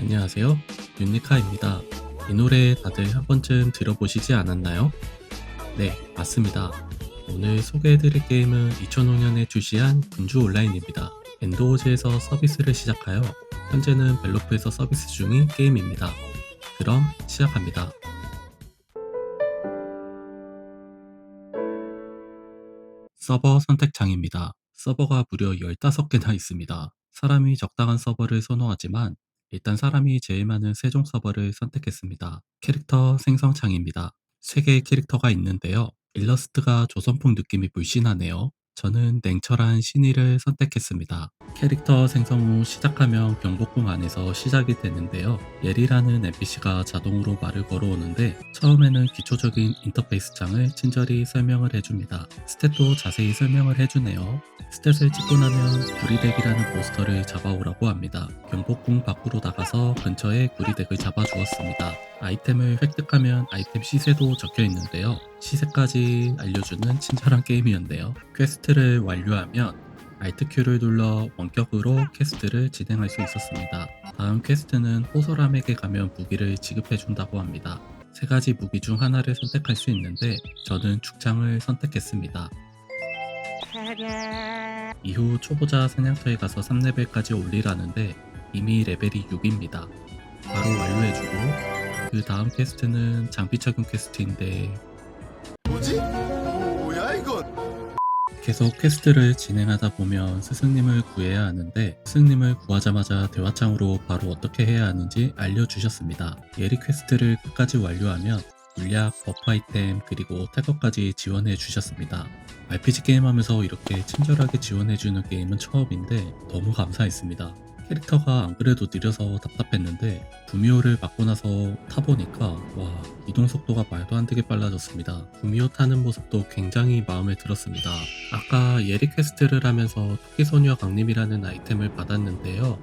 안녕하세요. 윤니카입니다. 이 노래 다들 한 번쯤 들어보시지 않았나요? 네, 맞습니다. 오늘 소개해드릴 게임은 2005년에 출시한 군주 온라인입니다. 엔도우즈에서 서비스를 시작하여 현재는 벨로프에서 서비스 중인 게임입니다. 그럼 시작합니다. 서버 선택창입니다. 서버가 무려 15개나 있습니다. 사람이 적당한 서버를 선호하지만 일단 사람이 제일 많은 세종 서버를 선택했습니다. 캐릭터 생성 창입니다. 3개의 캐릭터가 있는데요. 일러스트가 조선풍 느낌이 물씬하네요. 저는 냉철한 신의를 선택했습니다. 캐릭터 생성 후 시작하면 경복궁 안에서 시작이 되는데요. 예리라는 NPC가 자동으로 말을 걸어오는데 처음에는 기초적인 인터페이스 창을 친절히 설명을 해줍니다. 스탯도 자세히 설명을 해주네요. 스탯을 찍고 나면 구리덱이라는 몬스터를 잡아오라고 합니다. 경복궁 밖으로 나가서 근처에 구리덱을 잡아주었습니다. 아이템을 획득하면 아이템 시세도 적혀 있는데요. 시세까지 알려주는 친절한 게임이었네요. 퀘스트를 완료하면 Alt Q를 눌러 원격으로 퀘스트를 진행할 수 있었습니다. 다음 퀘스트는 호소람에게 가면 무기를 지급해준다고 합니다. 세 가지 무기 중 하나를 선택할 수 있는데 저는 축창을 선택했습니다. 이후 초보자 사냥터에 가서 3레벨까지 올리라는데 이미 레벨이 6입니다. 바로 완료해주고 그 다음 퀘스트는 장비 착용 퀘스트인데 계속 퀘스트를 진행하다 보면 스승님을 구해야 하는데 스승님을 구하자마자 대화창으로 바로 어떻게 해야 하는지 알려주셨습니다. 예리 퀘스트를 끝까지 완료하면 물약, 버프 아이템, 그리고 태거까지 지원해 주셨습니다. RPG 게임 하면서 이렇게 친절하게 지원해 주는 게임은 처음인데 너무 감사했습니다. 캐릭터가 안 그래도 느려서 답답했는데 구미호를 받고 나서 타보니까 와 이동 속도가 말도 안 되게 빨라졌습니다. 구미호 타는 모습도 굉장히 마음에 들었습니다. 아까 예리 퀘스트를 하면서 토끼소녀 강림이라는 아이템을 받았는데요.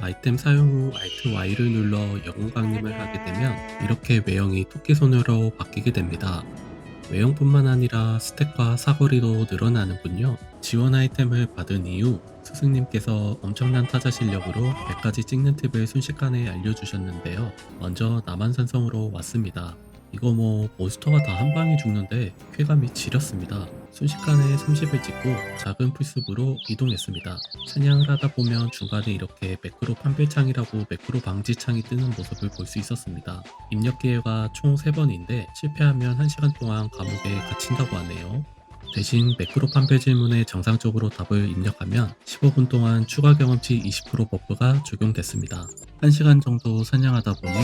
아이템 사용 후 Alt Y를 눌러 영웅 강림을 하게 되면 이렇게 외형이 토끼소녀로 바뀌게 됩니다. 외형뿐만 아니라 스택과 사거리도 늘어나는군요. 지원 아이템을 받은 이후 스승님께서 엄청난 타자 실력으로 100까지 찍는 팁을 순식간에 알려주셨는데요. 먼저 남한산성으로 왔습니다. 이거 뭐 몬스터가 다 한 방에 죽는데 쾌감이 지렸습니다. 순식간에 30을 찍고 작은 풀숲으로 이동했습니다. 사냥을 하다 보면 중간에 이렇게 매크로 판별창이라고 매크로 방지창이 뜨는 모습을 볼 수 있었습니다. 입력 기회가 총 3번인데 실패하면 1시간 동안 감옥에 갇힌다고 하네요. 대신 매크로 판별 질문에 정상적으로 답을 입력하면 15분 동안 추가 경험치 20% 버프가 적용됐습니다. 1시간 정도 사냥하다 보니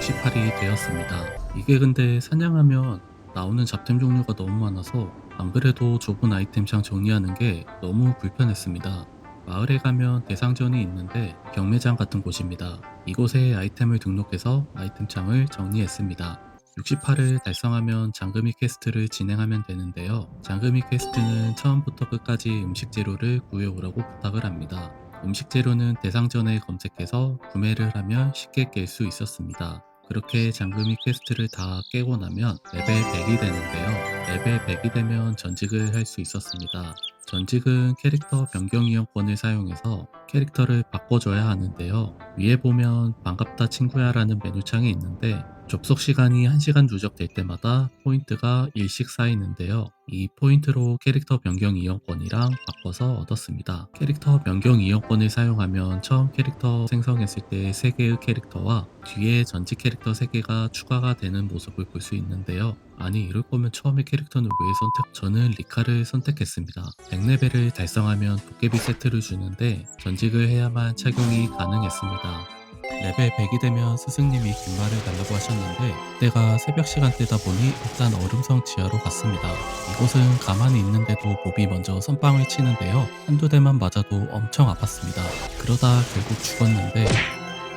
68이 되었습니다. 이게 근데 사냥하면 나오는 잡템 종류가 너무 많아서 안 그래도 좁은 아이템창 정리하는 게 너무 불편했습니다. 마을에 가면 대상전이 있는데 경매장 같은 곳입니다. 이곳에 아이템을 등록해서 아이템창을 정리했습니다. 68을 달성하면 장금이 퀘스트를 진행하면 되는데요. 장금이 퀘스트는 처음부터 끝까지 음식 재료를 구해오라고 부탁을 합니다. 음식 재료는 대상전에 검색해서 구매를 하면 쉽게 깰 수 있었습니다. 그렇게 장금이 퀘스트를 다 깨고 나면 레벨 100이 되는데요. 레벨 100이 되면 전직을 할 수 있었습니다. 전직은 캐릭터 변경 이용권을 사용해서 캐릭터를 바꿔줘야 하는데요. 위에 보면 반갑다 친구야 라는 메뉴창이 있는데 접속 시간이 1시간 누적될 때마다 포인트가 1씩 쌓이는데요. 이 포인트로 캐릭터 변경 이용권이랑 바꿔서 얻었습니다. 캐릭터 변경 이용권을 사용하면 처음 캐릭터 생성했을 때 3개의 캐릭터와 뒤에 전직 캐릭터 3개가 추가가 되는 모습을 볼 수 있는데요. 아니 이럴 거면 처음에 캐릭터는 왜 선택? 저는 리카를 선택했습니다. 100레벨을 달성하면 도깨비 세트를 주는데 전직을 해야만 착용이 가능했습니다. 레벨 100이 되면 스승님이 긴말을 달라고 하셨는데 때가 새벽 시간대다 보니 일단 얼음성 지하로 갔습니다. 이곳은 가만히 있는데도 몹이 먼저 선빵을 치는데요. 한두 대만 맞아도 엄청 아팠습니다. 그러다 결국 죽었는데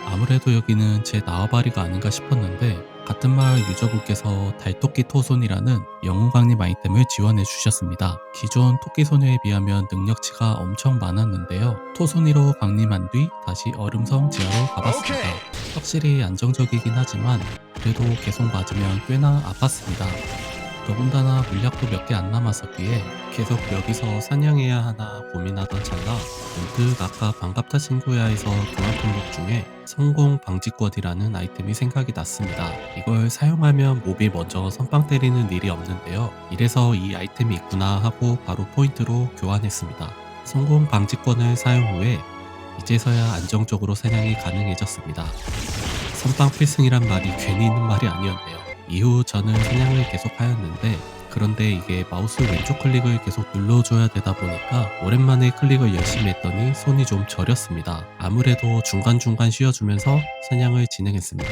아무래도 여기는 제 나와바리가 아닌가 싶었는데 같은 마을 유저분께서 달토끼 토손이라는 영웅강림 아이템을 지원해 주셨습니다. 기존 토끼 소녀에 비하면 능력치가 엄청 많았는데요. 토손이로 강림한 뒤 다시 얼음성 지하로 가봤습니다. 확실히 안정적이긴 하지만 그래도 계속 맞으면 꽤나 아팠습니다. 더군다나 물약도 몇 개 안 남았었기에 계속 여기서 사냥해야 하나 고민하던 찰나 문득 아까 반갑다 친구야에서 교환 품목 중에 성공 방지권이라는 아이템이 생각이 났습니다. 이걸 사용하면 몹이 먼저 선빵 때리는 일이 없는데요. 이래서 이 아이템이 있구나 하고 바로 포인트로 교환했습니다. 성공 방지권을 사용 후에 이제서야 안정적으로 사냥이 가능해졌습니다. 선빵 필승이란 말이 괜히 있는 말이 아니었네요. 이후 저는 사냥을 계속하였는데 그런데 이게 마우스 왼쪽 클릭을 계속 눌러줘야 되다 보니까 오랜만에 클릭을 열심히 했더니 손이 좀 저렸습니다. 아무래도 중간중간 쉬어주면서 사냥을 진행했습니다.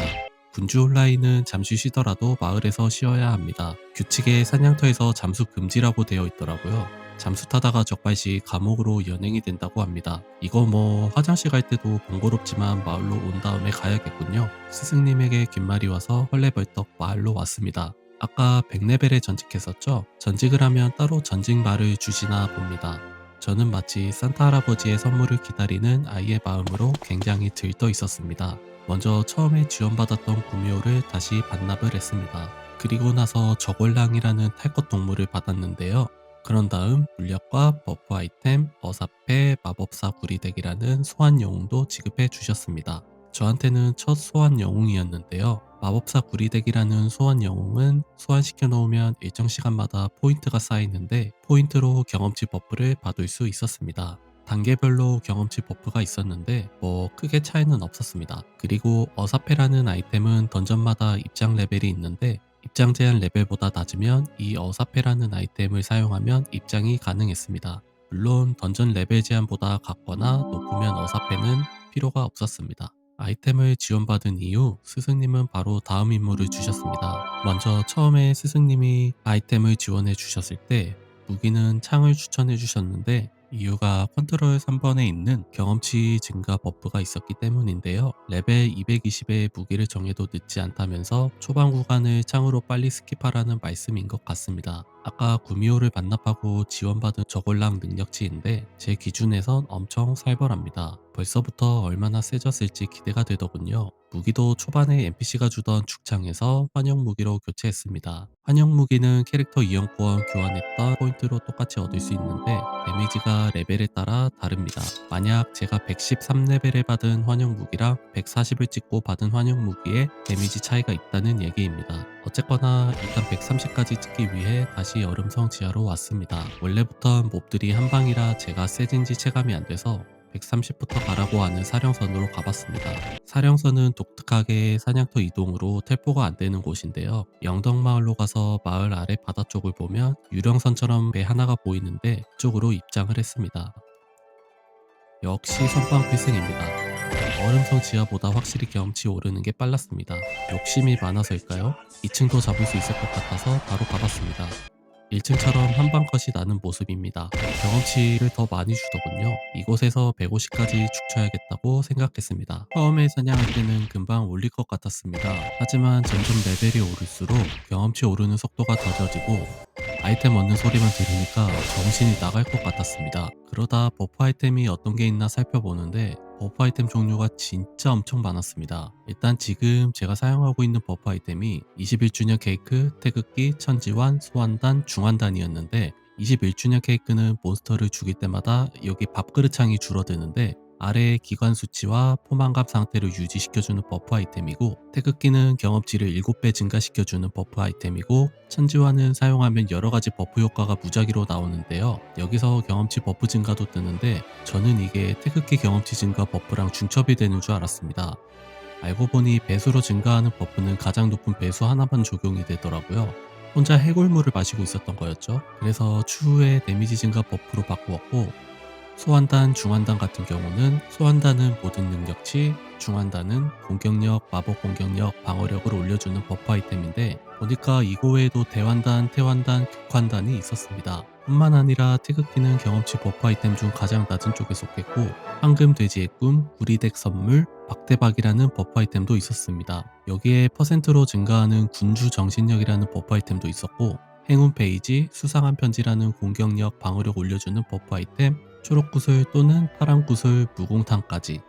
군주 온라인은 잠시 쉬더라도 마을에서 쉬어야 합니다. 규칙에 사냥터에서 잠수 금지라고 되어 있더라고요. 잠수 타다가 적발시 감옥으로 연행이 된다고 합니다. 이거 뭐 화장실 갈 때도 번거롭지만 마을로 온 다음에 가야겠군요. 스승님에게 긴 말이 와서 헐레벌떡 마을로 왔습니다. 아까 100레벨에 전직했었죠? 전직을 하면 따로 전직 말을 주시나 봅니다. 저는 마치 산타 할아버지의 선물을 기다리는 아이의 마음으로 굉장히 들떠 있었습니다. 먼저 처음에 지원받았던 구미호를 다시 반납을 했습니다. 그리고 나서 저골랑이라는 탈것 동물을 받았는데요. 그런 다음 물약과 버프 아이템, 어사패, 마법사 구리덱이라는 소환 영웅도 지급해 주셨습니다. 저한테는 첫 소환 영웅이었는데요. 마법사 구리덱이라는 소환 영웅은 소환시켜 놓으면 일정 시간마다 포인트가 쌓이는데 포인트로 경험치 버프를 받을 수 있었습니다. 단계별로 경험치 버프가 있었는데 뭐 크게 차이는 없었습니다. 그리고 어사페라는 아이템은 던전마다 입장 레벨이 있는데 입장 제한 레벨보다 낮으면 이 어사페라는 아이템을 사용하면 입장이 가능했습니다. 물론 던전 레벨 제한보다 같거나 높으면 어사페는 필요가 없었습니다. 아이템을 지원받은 이후 스승님은 바로 다음 임무를 주셨습니다. 먼저 처음에 스승님이 아이템을 지원해 주셨을 때 무기는 창을 추천해 주셨는데 이유가 컨트롤 3번에 있는 경험치 증가 버프가 있었기 때문인데요. 레벨 220의 무기를 정해도 늦지 않다면서 초반 구간을 창으로 빨리 스킵하라는 말씀인 것 같습니다. 아까 구미호를 반납하고 지원받은 저골랑 능력치인데 제 기준에선 엄청 살벌합니다. 벌써부터 얼마나 세졌을지 기대가 되더군요. 무기도 초반에 NPC가 주던 죽창에서 환영 무기로 교체했습니다. 환영 무기는 캐릭터 이용권 교환했던 포인트로 똑같이 얻을 수 있는데 데미지가 레벨에 따라 다릅니다. 만약 제가 113레벨에 받은 환영 무기랑 140을 찍고 받은 환영 무기에 데미지 차이가 있다는 얘기입니다. 어쨌거나 일단 130까지 찍기 위해 다시 얼음성 지하로 왔습니다. 원래부터 몹들이 한 방이라 제가 세진지 체감이 안 돼서 130부터 가라고 하는 사령선으로 가봤습니다. 사령선은 독특하게 사냥터 이동으로 텔포가 안 되는 곳인데요. 영덕마을로 가서 마을 아래 바다 쪽을 보면 유령선처럼 배 하나가 보이는데 그쪽으로 입장을 했습니다. 역시 선빵 필승입니다. 얼음성 지하보다 확실히 경험치 오르는 게 빨랐습니다. 욕심이 많아서일까요? 2층도 잡을 수 있을 것 같아서 바로 가봤습니다. 1층처럼 한방 컷이 나는 모습입니다. 경험치를 더 많이 주더군요. 이곳에서 150까지 축쳐야겠다고 생각했습니다. 처음에 사냥할 때는 금방 올릴 것 같았습니다. 하지만 점점 레벨이 오를수록 경험치 오르는 속도가 더뎌지고 아이템 얻는 소리만 들으니까 정신이 나갈 것 같았습니다. 그러다 버프 아이템이 어떤 게 있나 살펴보는데 버프 아이템 종류가 진짜 엄청 많았습니다. 일단 지금 제가 사용하고 있는 버프 아이템이 21주년 케이크, 태극기, 천지환, 소환단, 중환단이었는데 21주년 케이크는 몬스터를 죽일 때마다 여기 밥그릇 창이 줄어드는데 아래의 기관 수치와 포만감 상태를 유지시켜주는 버프 아이템이고 태극기는 경험치를 7배 증가시켜주는 버프 아이템이고 천지환은 사용하면 여러가지 버프 효과가 무작위로 나오는데요. 여기서 경험치 버프 증가도 뜨는데 저는 이게 태극기 경험치 증가 버프랑 중첩이 되는 줄 알았습니다. 알고 보니 배수로 증가하는 버프는 가장 높은 배수 하나만 적용이 되더라고요. 혼자 해골물을 마시고 있었던 거였죠. 그래서 추후에 데미지 증가 버프로 바꾸었고 소환단, 중환단 같은 경우는 소환단은 모든 능력치, 중환단은 공격력, 마법 공격력, 방어력을 올려주는 버프 아이템인데 보니까 이거 외에도 대환단, 태환단, 극환단이 있었습니다. 뿐만 아니라 태극기는 경험치 버프 아이템 중 가장 낮은 쪽에 속했고 황금 돼지의 꿈, 구리덱 선물, 박대박이라는 버프 아이템도 있었습니다. 여기에 퍼센트로 증가하는 군주 정신력이라는 버프 아이템도 있었고 행운 페이지, 수상한 편지라는 공격력, 방어력 올려주는 버프 아이템, 초록 구슬 또는 파란 구슬, 무공탄까지.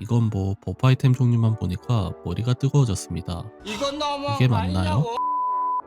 이건 뭐 버프 아이템 종류만 보니까 머리가 뜨거워졌습니다. 이게 맞나요?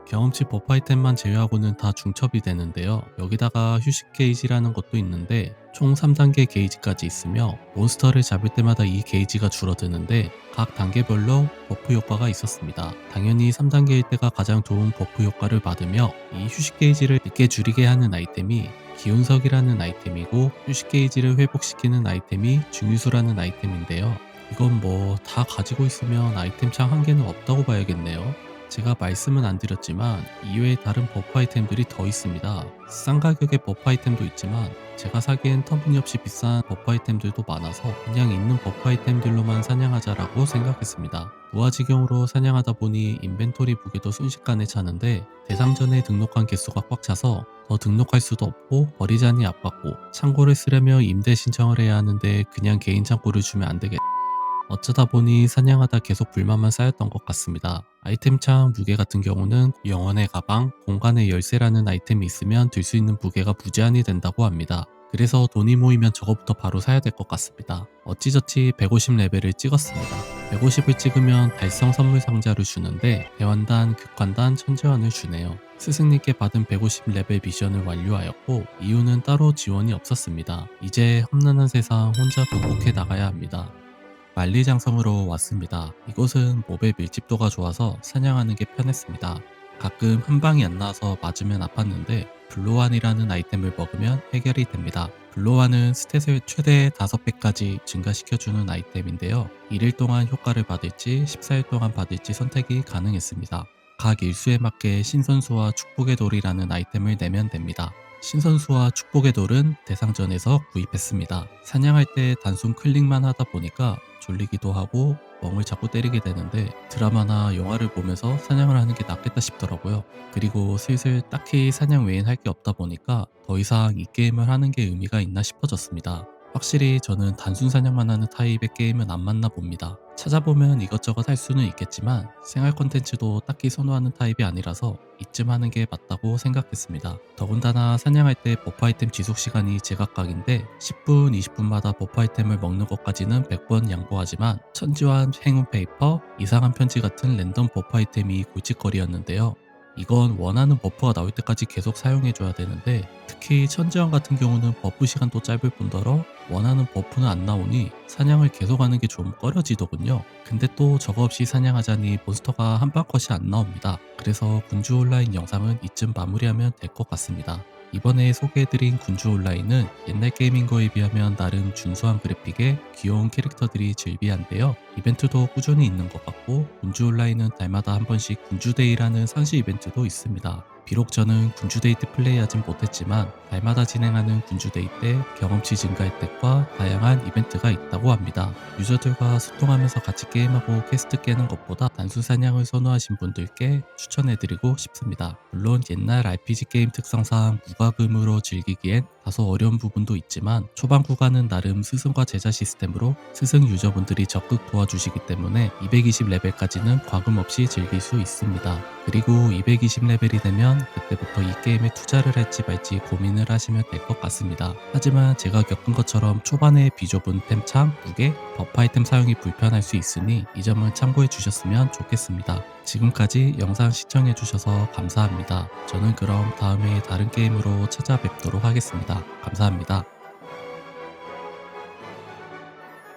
경험치 버프 아이템만 제외하고는 다 중첩이 되는데요. 여기다가 휴식 게이지라는 것도 있는데 총 3단계 게이지까지 있으며 몬스터를 잡을 때마다 이 게이지가 줄어드는데 각 단계별로 버프 효과가 있었습니다. 당연히 3단계일 때가 가장 좋은 버프 효과를 받으며 이 휴식 게이지를 늦게 줄이게 하는 아이템이 기운석이라는 아이템이고 휴식 게이지를 회복시키는 아이템이 중유수라는 아이템인데요. 이건 뭐 다 가지고 있으면 아이템 창 한 개는 없다고 봐야겠네요. 제가 말씀은 안 드렸지만 이외에 다른 버프 아이템들이 더 있습니다. 싼 가격의 버프 아이템도 있지만 제가 사기엔 터무니없이 비싼 버프 아이템들도 많아서 그냥 있는 버프 아이템들로만 사냥하자라고 생각했습니다. 무아지경으로 사냥하다 보니 인벤토리 무게도 순식간에 차는데 대상전에 등록한 개수가 꽉 차서 더 등록할 수도 없고 버리자니 아깝고 창고를 쓰려며 임대 신청을 해야 하는데 그냥 개인 창고를 주면 안 되겠 어쩌다 보니 사냥하다 계속 불만만 쌓였던 것 같습니다. 아이템 창 무게 같은 경우는 영혼의 가방, 공간의 열쇠라는 아이템이 있으면 들 수 있는 무게가 무제한이 된다고 합니다. 그래서 돈이 모이면 저거부터 바로 사야 될 것 같습니다. 어찌저찌 150레벨을 찍었습니다. 150을 찍으면 달성 선물 상자를 주는데 대환단, 극환단, 천재환을 주네요. 스승님께 받은 150레벨 미션을 완료하였고 이유는 따로 지원이 없었습니다. 이제 험난한 세상 혼자 극복해 나가야 합니다. 만리장성으로 왔습니다. 이곳은 몹의 밀집도가 좋아서 사냥하는 게 편했습니다. 가끔 한 방이 안 나와서 맞으면 아팠는데 블로완이라는 아이템을 먹으면 해결이 됩니다. 블로완은 스탯을 최대 5배까지 증가시켜주는 아이템인데요. 1일 동안 효과를 받을지 14일 동안 받을지 선택이 가능했습니다. 각 일수에 맞게 신선수와 축복의 돌이라는 아이템을 내면 됩니다. 신선수와 축복의 돌은 대상전에서 구입했습니다. 사냥할 때 단순 클릭만 하다 보니까 졸리기도 하고 멍을 자꾸 때리게 되는데 드라마나 영화를 보면서 사냥을 하는 게 낫겠다 싶더라고요. 그리고 슬슬 딱히 사냥 외엔 할 게 없다 보니까 더 이상 이 게임을 하는 게 의미가 있나 싶어졌습니다. 확실히 저는 단순 사냥만 하는 타입의 게임은 안 맞나 봅니다. 찾아보면 이것저것 할 수는 있겠지만 생활 콘텐츠도 딱히 선호하는 타입이 아니라서 이쯤 하는 게 맞다고 생각했습니다. 더군다나 사냥할 때 버프 아이템 지속 시간이 제각각인데 10분, 20분마다 버프 아이템을 먹는 것까지는 100번 양보하지만 천지환, 행운 페이퍼, 이상한 편지 같은 랜덤 버프 아이템이 골칫거리였는데요. 이건 원하는 버프가 나올 때까지 계속 사용해줘야 되는데 특히 천지환 같은 경우는 버프 시간도 짧을 뿐더러 원하는 버프는 안 나오니 사냥을 계속하는 게 좀 꺼려지더군요. 근데 또 저거 없이 사냥하자니 몬스터가 한방컷이 안 나옵니다. 그래서 군주 온라인 영상은 이쯤 마무리하면 될 것 같습니다. 이번에 소개해드린 군주 온라인은 옛날 게임인 거에 비하면 나름 준수한 그래픽에 귀여운 캐릭터들이 즐비한데요. 이벤트도 꾸준히 있는 것 같고 군주 온라인은 달마다 한 번씩 군주데이라는 상시 이벤트도 있습니다. 비록 저는 군주데이 때 플레이하진 못했지만 달마다 진행하는 군주데이 때 경험치 증가 혜택과 다양한 이벤트가 있다고 합니다. 유저들과 소통하면서 같이 게임하고 퀘스트 깨는 것보다 단순 사냥을 선호하신 분들께 추천해드리고 싶습니다. 물론 옛날 RPG 게임 특성상 무과금으로 즐기기엔 다소 어려운 부분도 있지만 초반 구간은 나름 스승과 제자 시스템으로 스승 유저분들이 적극 도와주시기 때문에 220레벨까지는 과금 없이 즐길 수 있습니다. 그리고 220레벨이 되면 그때부터 이 게임에 투자를 할지 말지 고민을 하시면 될 것 같습니다. 하지만 제가 겪은 것처럼 초반에 비좁은 템창, 무게, 버프 아이템 사용이 불편할 수 있으니 이 점을 참고해 주셨으면 좋겠습니다. 지금까지 영상 시청해 주셔서 감사합니다. 저는 그럼 다음에 다른 게임으로 찾아뵙도록 하겠습니다. 감사합니다.